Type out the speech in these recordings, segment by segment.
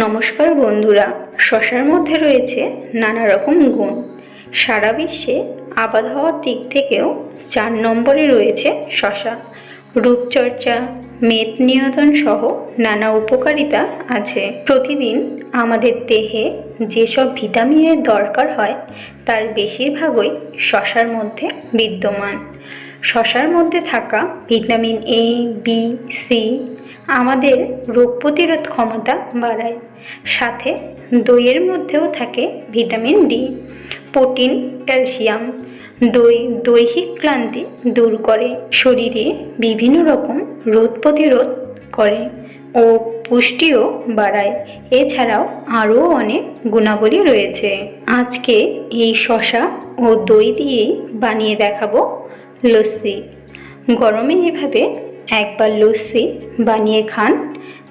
নমস্কার বন্ধুরা, শশার মধ্যে রয়েছে নানা রকম গুণ। সারা বিশ্বে আবহাওয়ার দিক থেকেও চার নম্বরে রয়েছে শশা। রূপচর্চা, মেদ নিয়ন্ত্রণ সহ নানা উপকারিতা আছে। প্রতিদিন আমাদের দেহে যেসব ভিটামিনের দরকার হয়, তার বেশিরভাগই শশার মধ্যে বিদ্যমান। শশার মধ্যে থাকা ভিটামিন এ বি সি আমাদের রোগ প্রতিরোধ ক্ষমতা বাড়ায়। সাথে দইয়ের মধ্যেও থাকে ভিটামিন ডি, প্রোটিন, ক্যালসিয়াম। দই দৈহিক ক্লান্তি দূর করে, শরীরে বিভিন্ন রকম রোগ প্রতিরোধ করে ও পুষ্টিও বাড়ায়। এছাড়াও আরও অনেক গুণাবলী রয়েছে। আজকে এই শশা ও দই দিয়েই বানিয়ে দেখাবো লস্যি। গরমে এভাবে একবার লস্যি বানিয়ে খান।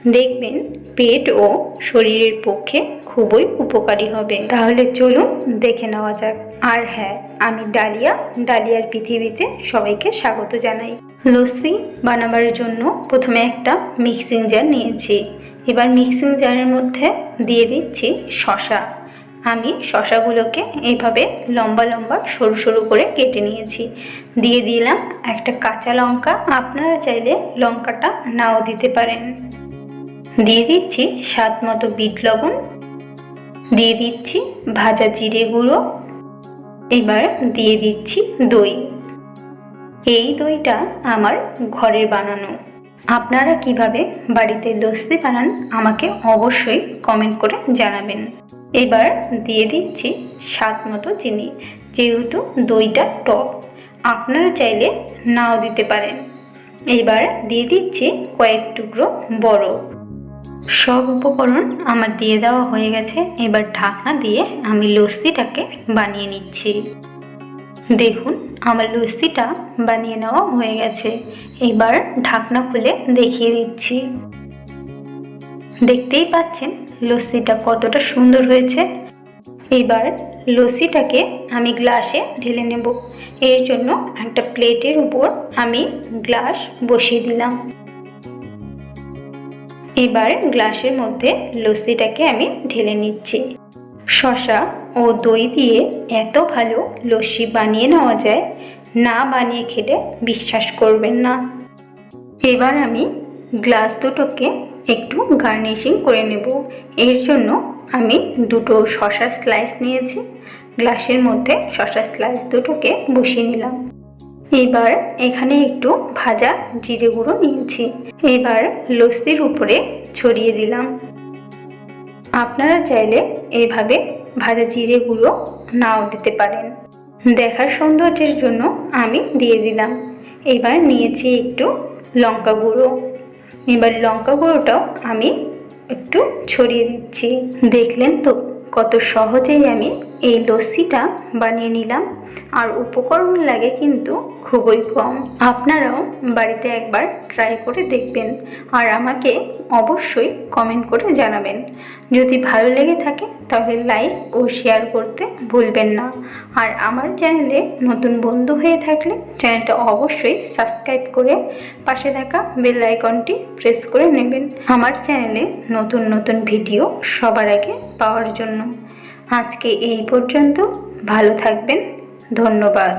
দেখবেন পেট ও শরীরের পক্ষে খুবই উপকারী হবে। তাহলে চলুন দেখে নেওয়া যাক। আর হ্যাঁ আমি ডালিয়া, ডালিয়ার পৃথিবীতে সবাইকে স্বাগত জানাই। লস্যি বানাবার জন্য প্রথমে একটা মিক্সিং জার নিয়েছি। এবার মিক্সিং জারের মধ্যে দিয়ে দিচ্ছি শশা আমি শশাগুলোকে এইভাবে লম্বা লম্বা সরু সরু করে কেটে নিয়েছি। দিয়ে দিলাম একটা কাঁচা লঙ্কা। আপনারা চাইলে লঙ্কাটা নাও দিতে পারেন। দিয়ে দিচ্ছি স্বাদ মতো বিট লবণ। দিয়ে দিচ্ছি ভাজা জিরে গুঁড়ো। এবার দিয়ে দিচ্ছি দই। এই দইটা আমার ঘরের বানানো। আপনারা কীভাবে বাড়িতে লস্যি বানান আমাকে অবশ্যই কমেন্ট করে জানাবেন। এবার দিয়ে দিচ্ছি স্বাদ মতো চিনি, যেহেতু দইটা টক। আপনারা চাইলে নাও দিতে পারেন। এবার দিয়ে দিচ্ছি কয়েক টুকরো বড়। সব উপকরণ আমার দিয়ে দেওয়া হয়ে গেছে। এবার ঢাকনা দিয়ে আমি লস্যিটাকে বানিয়ে নিচ্ছি। দেখুন, আমার লস্যিটা বানিয়ে নেওয়া হয়ে গেছে। এবার ঢাকনা খুলে দেখিয়ে দিচ্ছি। দেখতেই পাচ্ছেন লস্যিটা কতটা সুন্দর হয়েছে। এবার লস্যিটাকে আমি গ্লাসে ঢেলে নেব। এর জন্য একটা প্লেটের উপর আমি গ্লাস বসিয়ে দিলাম। এবার গ্লাসের মধ্যে লস্যিটাকে আমি ঢেলে নিচ্ছি। শশা ও দই দিয়ে এত ভালো লস্যি বানিয়ে নেওয়া যায়, না বানিয়ে খেলে বিশ্বাস করবেন না। এবার আমি গ্লাস দুটোকে একটু গার্নিশিং করে নেব। এর জন্য আমি দুটো শশার স্লাইস নিয়েছি। গ্লাসের মধ্যে শশার স্লাইস দুটোকে বসিয়ে নিলাম। এবার এখানে একটু ভাজা জিরে গুঁড়ো নিয়েছি। এবার লস্যির উপরে ছড়িয়ে দিলাম। আপনারা চাইলে এইভাবে ভাজা জিরে গুঁড়ো নাও দিতে পারেন। দেখার সৌন্দর্যের জন্য আমি দিয়ে দিলাম। এবার নিয়েছি একটু লঙ্কা গুঁড়ো। এবার লঙ্কা গুঁড়োটাও আমি একটু ছড়িয়ে দিচ্ছি। দেখলেন তো কত সহজেই আমি এই লস্যিটা বানিয়ে নিলাম। আর উপকরণ লাগে কিন্তু খুবই কম। আপনারাও বাড়িতে একবার ট্রাই করে দেখবেন। আর আমাকে অবশ্যই কমেন্ট করে জানাবেন। যদি ভালো লেগে থাকে, তাহলে লাইক ও শেয়ার করতে ভুলবেন না। আর আমার চ্যানেলে নতুন বন্ধু হয়ে থাকলে চ্যানেলটা অবশ্যই সাবস্ক্রাইব করে পাশে থাকা বেল আইকনটি প্রেস করে নেবেন। আমার চ্যানেলে নতুন নতুন ভিডিও সবার আগে পাওয়ার জন্য। আজকে এই পর্যন্ত, ভালো থাকবেন, ধন্যবাদ।